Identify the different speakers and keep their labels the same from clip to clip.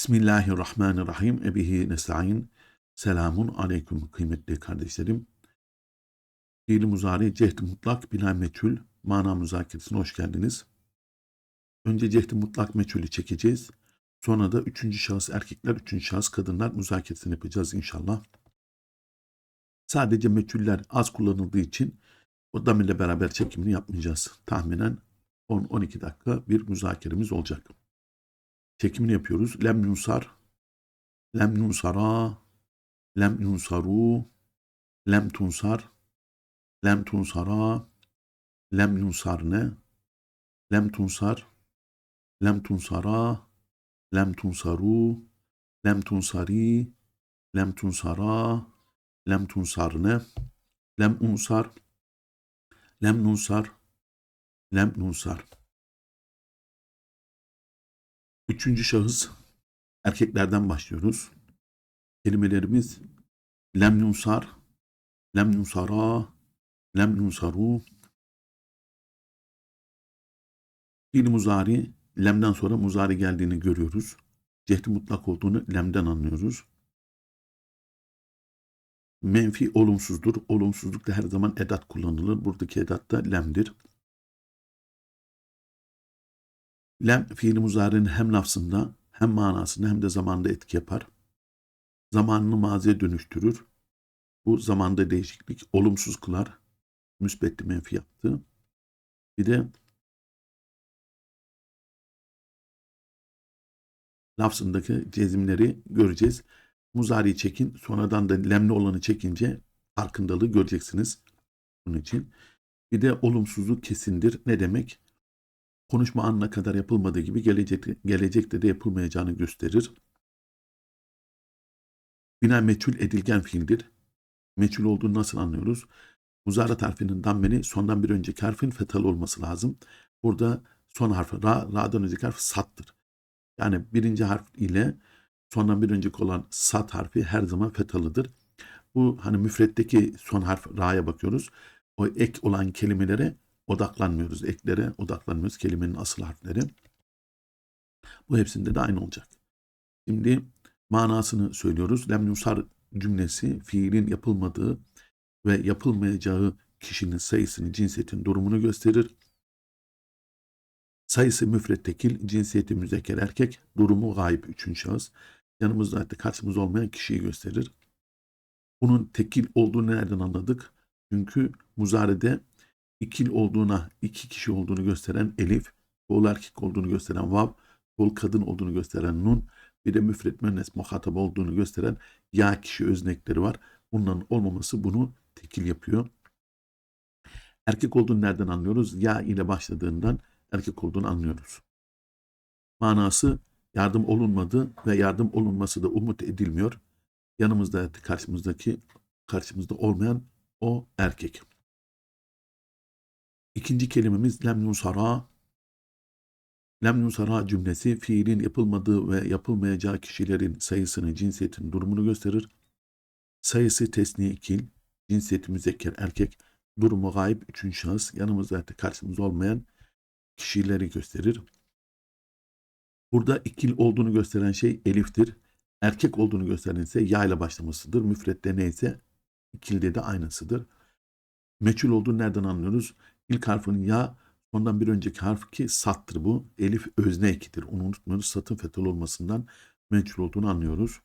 Speaker 1: Bismillahirrahmanirrahim. Ebihi nesta'in. Selamun aleyküm kıymetli kardeşlerim. Fiil muzari cehd mutlak bina meçhul mana müzakeresine hoş geldiniz. Önce cehd mutlak meçhulü çekeceğiz. Sonra da üçüncü şahıs erkekler, üçüncü şahıs kadınlar müzakeresini yapacağız inşallah. Sadece meçhuller az kullanıldığı için o damirle beraber çekimini yapmayacağız. Tahminen 10-12 dakika bir müzakeremiz olacak. Çekimini yapıyoruz. Lem yunsar, lem yunsara, lem yunsaru, lem tunsar, lem tunsara, lem yunsarne, lem tunsar, lem tunsara, lem tunsaru, lem tunsari, lem tunsara, lem tunsarne, lem unsar, lem nunsar, lem nunsar. Üçüncü şahıs erkeklerden başlıyoruz. Kelimelerimiz lem yunsar, lem yunsara, lem yunsaru. Fiil muzari, lemden sonra muzari geldiğini görüyoruz. Cehdi mutlak olduğunu lemden anlıyoruz. Menfi olumsuzdur. Olumsuzlukta her zaman edat kullanılır. Buradaki edat da lemdir. Lem fiil muzarinin hem lafzında hem manasında hem de zamanda etki yapar. Zamanını maziye dönüştürür. Bu zamanda değişiklik olumsuz kılar. Müsbetli menfi yaptı. Bir de lafzındaki cezimleri göreceğiz. Muzari çekin. Sonradan da lemli olanı çekince farkındalığı göreceksiniz. Bunun için. Bir de olumsuzluk kesindir. Ne demek? Konuşma anına kadar yapılmadığı gibi gelecekte, gelecekte de yapılmayacağını gösterir. Bina meçhul edilgen fiildir. Meçhul olduğunu nasıl anlıyoruz? Muzarat harfinin dammeni sondan bir önceki harfin fetal olması lazım. Burada son harfi ra, ra'dan önceki harf sattır. Yani birinci harf ile sondan bir önceki olan sat harfi her zaman fetalıdır. Bu hani müfretteki son harf ra'ya bakıyoruz. O ek olan kelimelere odaklanmıyoruz. Eklere odaklanmıyoruz. Kelimenin asıl harfleri. Bu hepsinde de aynı olacak. Şimdi manasını söylüyoruz. Lem yusar cümlesi fiilin yapılmadığı ve yapılmayacağı kişinin sayısını, cinsiyetin durumunu gösterir. Sayısı müfret tekil, cinsiyeti müzekker erkek, durumu gayip üçüncü şahıs. Yanımızda hatta karşımızda olmayan kişiyi gösterir. Bunun tekil olduğunu nereden anladık? Çünkü muzarede ikil olduğuna, iki kişi olduğunu gösteren elif, çoğul erkek olduğunu gösteren vav, çoğul kadın olduğunu gösteren nun, bir de müfret müennes muhatap olduğunu gösteren ya kişi öznekleri var. Bunların olmaması bunu tekil yapıyor. Erkek olduğunu nereden anlıyoruz? Ya ile başladığından erkek olduğunu anlıyoruz. Manası yardım olunmadı ve yardım olunması da umut edilmiyor. Yanımızda karşımızdaki karşımızda olmayan o erkek. İkinci kelimemiz lem yusara. Lem yusara cümlesi fiilin yapılmadığı ve yapılmayacağı kişilerin sayısını, cinsiyetin durumunu gösterir. Sayısı tesniye ikil, cinsiyeti müzekker erkek, durumu gayip üçüncü şahıs, yanımızda karşımızda olmayan kişileri gösterir. Burada ikil olduğunu gösteren şey eliftir. Erkek olduğunu gösteren ise ya ile başlamasıdır. Müfrette neyse ikilde de aynısıdır. Meçhul olduğunu nereden anlıyoruz? İlk harfinin ya ondan bir önceki harf ki sattır bu. Elif özne ekidir. Onu unutmuyoruz. Satın fetal olmasından meçhul olduğunu anlıyoruz.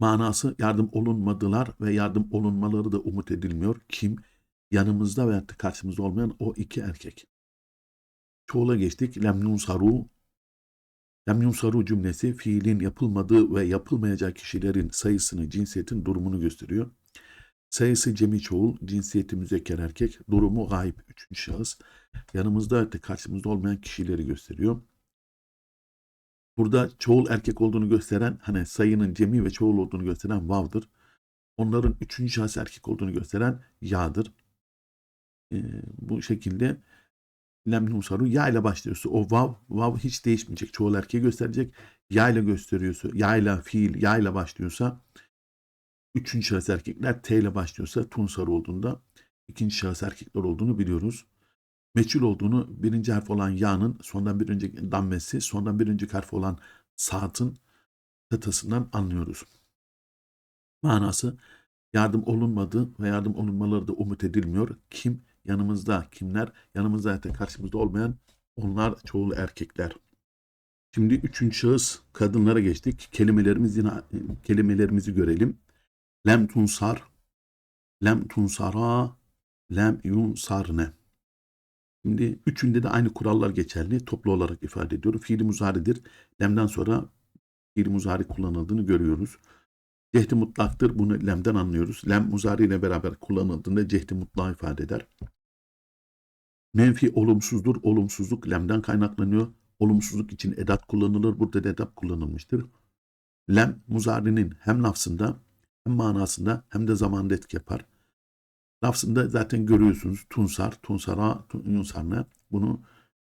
Speaker 1: Manası yardım olunmadılar ve yardım olunmaları da umut edilmiyor. Kim? Yanımızda veya karşımızda olmayan o iki erkek. Çoğula geçtik. Lemnun saru. Lemnun saru cümlesi fiilin yapılmadığı ve yapılmayacak kişilerin sayısını, cinsiyetin durumunu gösteriyor. Sayısı cemi çoğul, cinsiyeti müzekker erkek, durumu gayip üçüncü şahıs. Yanımızda da karşımızda olmayan kişileri gösteriyor. Burada çoğul erkek olduğunu gösteren, hani sayının cemi ve çoğul olduğunu gösteren vav'dır. Onların üçüncü şahıs erkek olduğunu gösteren ya'dır. Ee, bu şekilde lem nusaru ya ile başlıyorsa o vav, vav hiç değişmeyecek. Çoğul erkeği gösterecek. Ya ile gösteriyorsa, ya ile fiil, ya ile başlıyorsa Üçüncü şahıs erkekler T ile başlıyorsa tunsar olduğunda ikinci şahıs erkekler olduğunu biliyoruz. Meçhul olduğunu birinci harf olan ya'nın sondan bir önceki dammesi, sondan bir önceki harf olan saatın kıtasından anlıyoruz. Manası yardım olunmadı ve yardım olunmaları da umut edilmiyor. Kim yanımızda, kimler yanımızda hatta karşımızda olmayan onlar çoğul erkekler. Şimdi üçüncü şahıs kadınlara geçtik. Kelimelerimizi, kelimelerimizi görelim. Lem tunsar, lem tunsara, lem yunsarne. Şimdi üçünde de aynı kurallar geçerli. Toplu olarak ifade ediyorum. Fiili muzaridir. Lemden sonra fiili muzari kullanıldığını görüyoruz. Cehdi mutlaktır. Bunu lemden anlıyoruz. Lem muzari ile beraber kullanıldığında cehdi mutlağı ifade eder. Menfi olumsuzdur. Olumsuzluk lemden kaynaklanıyor. Olumsuzluk için edat kullanılır. Burada da edat kullanılmıştır. Lem muzarinin hem lafzında hem manasında hem de zamanda etki yapar. Lafzında zaten görüyorsunuz. Tunsar, tunsara, yunsarna. Bunu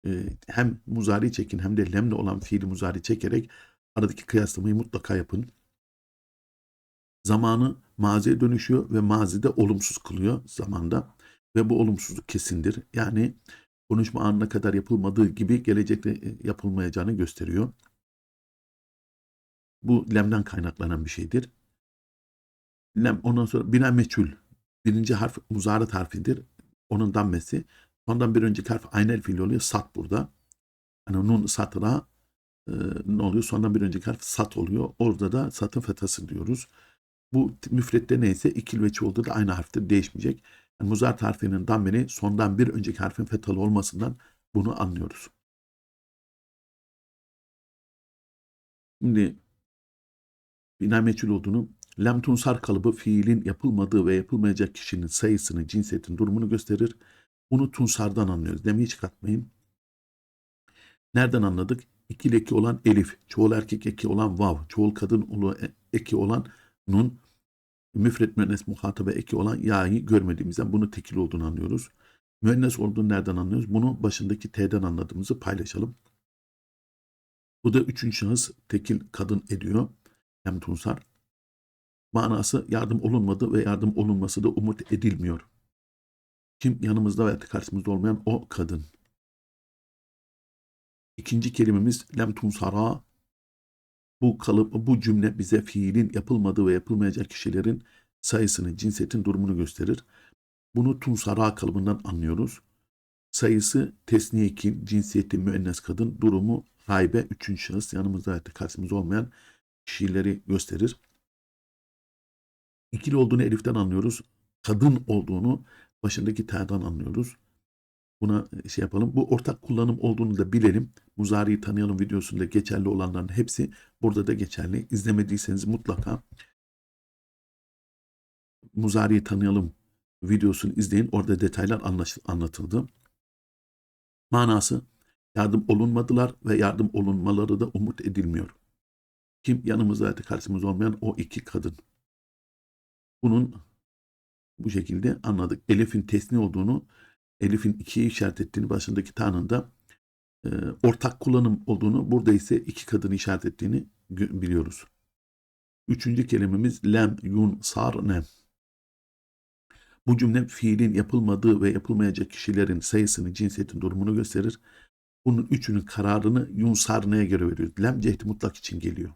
Speaker 1: e, hem muzari çekin hem de lemle olan fiili muzari çekerek aradaki kıyaslamayı mutlaka yapın. Zamanı maziye dönüşüyor ve mazide olumsuz kılıyor zamanda. Ve bu olumsuzluk kesindir. Yani konuşma anına kadar yapılmadığı gibi gelecekte yapılmayacağını gösteriyor. Bu lemden kaynaklanan bir şeydir. Ondan sonra bina meçhul. Birinci harf muzarat harfidir. Onun dammesi. Ondan bir önceki harf aynel fiil oluyor. Sat burada. Yani nun satıra e, ne oluyor? Sondan bir önceki harf sat oluyor. Orada da satın fethası diyoruz. Bu müfrette neyse ikil ve çoğulda da aynı harftir. Değişmeyecek. Yani muzart harfinin dammeni sondan bir önceki harfin fethalı olmasından bunu anlıyoruz. Şimdi bina meçhul olduğunu lem tunsar kalıbı fiilin yapılmadığı ve yapılmayacak kişinin sayısını, cinsiyetin durumunu gösterir. Bunu tunsardan anlıyoruz. Demeyi hiç katmayın. Nereden anladık? İkili eki olan elif, çoğul erkek eki olan vav, çoğul kadın eki olan nun, müfret müennes muhatabe eki olan ya'yı görmediğimizden bunu tekil olduğunu anlıyoruz. Müennes olduğunu nereden anlıyoruz? Bunu başındaki T'den anladığımızı paylaşalım. Bu da üçüncü şahıs tekil kadın ediyor. Hem tunsar. Manası yardım olunmadı ve yardım olunması da umut edilmiyor. Kim yanımızda veya karşımızda olmayan o kadın. İkinci kelimemiz lem tunsara. Bu kalıp, bu cümle bize fiilin yapılmadığı ve yapılmayacak kişilerin sayısını, cinsiyetin durumunu gösterir. Bunu tunsara kalıbından anlıyoruz. Sayısı tesniye ikil, cinsiyeti müennes kadın, durumu raybe, üçüncü şahıs yanımızda veya karşımızda olmayan kişileri gösterir. İkili olduğunu eliften anlıyoruz. Kadın olduğunu başındaki ta'dan anlıyoruz. Buna şey yapalım. Bu ortak kullanım olduğunu da bilelim. Muzari'yi tanıyalım videosunda geçerli olanların hepsi burada da geçerli. İzlemediyseniz mutlaka Muzari'yi tanıyalım videosunu izleyin. Orada detaylar anlatıldı. Manası yardım olunmadılar ve yardım olunmaları da umut edilmiyor. Kim yanımızda karşımızda olmayan o iki kadın. Bunun bu şekilde anladık. Elif'in tesni olduğunu, Elif'in ikiye işaret ettiğini başındaki tanında e, ortak kullanım olduğunu, burada ise iki kadını işaret ettiğini biliyoruz. Üçüncü kelimemiz lem, yun, sar, nem. Bu cümle fiilin yapılmadığı ve yapılmayacak kişilerin sayısını, cinsiyetin durumunu gösterir. Bunun üçünün kararını yun sarnaya göre veriyoruz. Lem cehdi mutlak için geliyor.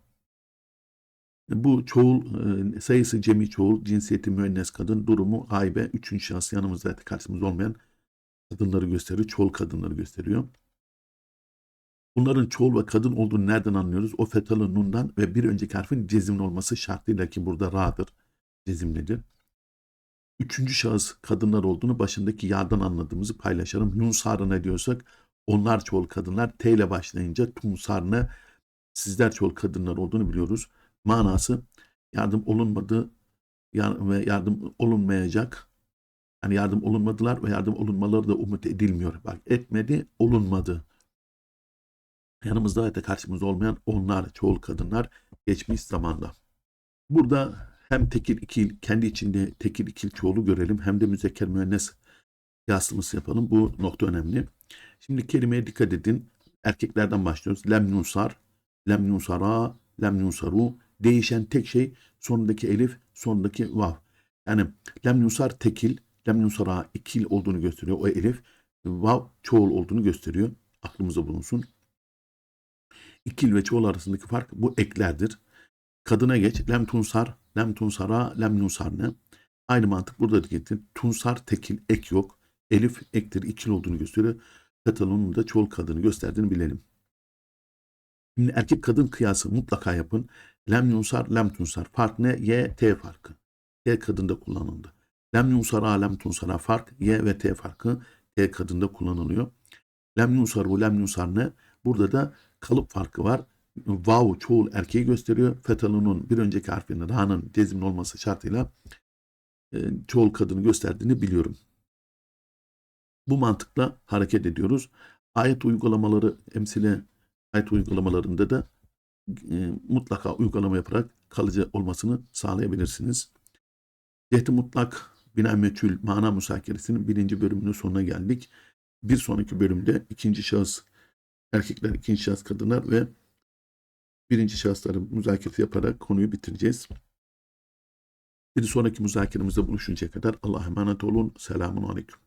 Speaker 1: Bu çoğul e, sayısı cemi çoğul, cinsiyeti müennes kadın, durumu gaybe, üçüncü şahıs yanımızda karşımızda olmayan kadınları gösteriyor, çoğul kadınları gösteriyor. Bunların çoğul ve kadın olduğunu nereden anlıyoruz? O fetalı nundan ve bir önceki harfin cezimli olması şartıyla ki burada ra'dır, cezimlidir. Üçüncü şahıs kadınlar olduğunu başındaki ya'dan anladığımızı paylaşalım. Nun sarına diyorsak onlar çoğul kadınlar, T ile başlayınca tun sarına sizler çoğul kadınlar olduğunu biliyoruz manası yardım olunmadı ve yardım olunmayacak. Yani yardım olunmadılar ve yardım olunmaları da umut edilmiyor. Bak etmedi, olunmadı. Yanımızda ve karşımızda olmayan onlar, çoğul kadınlar geçmiş zamanda. Burada hem tekil ikil, kendi içinde tekil ikil çoğulu görelim hem de müzekker müennes yaslımız yapalım. Bu nokta önemli. Şimdi kelimeye dikkat edin. Erkeklerden başlıyoruz. Lem nusar, lem nusara, lem nusaru, Değişen tek şey sonundaki elif, sonundaki vav. Yani lem nusar tekil, lem nusara ikil olduğunu gösteriyor o elif. Vav çoğul olduğunu gösteriyor. Aklımıza bulunsun. İkil ve çoğul arasındaki fark bu eklerdir. Kadına geç. Lem tunsar, lem tunsara, lem nusarne. Aynı mantık burada da getir. Tunsar tekil, ek yok. Elif ektir, ikil olduğunu gösteriyor. Katalon'un da çoğul kadını gösterdiğini bilelim. Erkek kadın kıyası mutlaka yapın. Lem yunsar, lem tunsar. Fark ne? Y, T farkı. T kadında kullanıldı. Lem yunsara, lem tunsara fark. Y ve T farkı T kadında kullanılıyor. Lem yunsar bu, lem yunsar ne? Burada da kalıp farkı var. Vav çoğul erkeği gösteriyor. Fetalunun bir önceki harfinin ra'nın cezimli olması şartıyla e, çoğul kadını gösterdiğini biliyorum. Bu mantıkla hareket ediyoruz. Ayet uygulamaları emsile ayet uygulamalarında da e, mutlaka uygulama yaparak kalıcı olmasını sağlayabilirsiniz. Cehdi mutlak bina meçhul mana müsakeresinin birinci bölümünün sonuna geldik. Bir sonraki bölümde ikinci şahıs erkekler, ikinci şahıs kadınlar ve birinci şahısları müzakeresi yaparak konuyu bitireceğiz. Bir sonraki müzakeremizde buluşuncaya kadar Allah'a emanet olun. Selamun Aleyküm.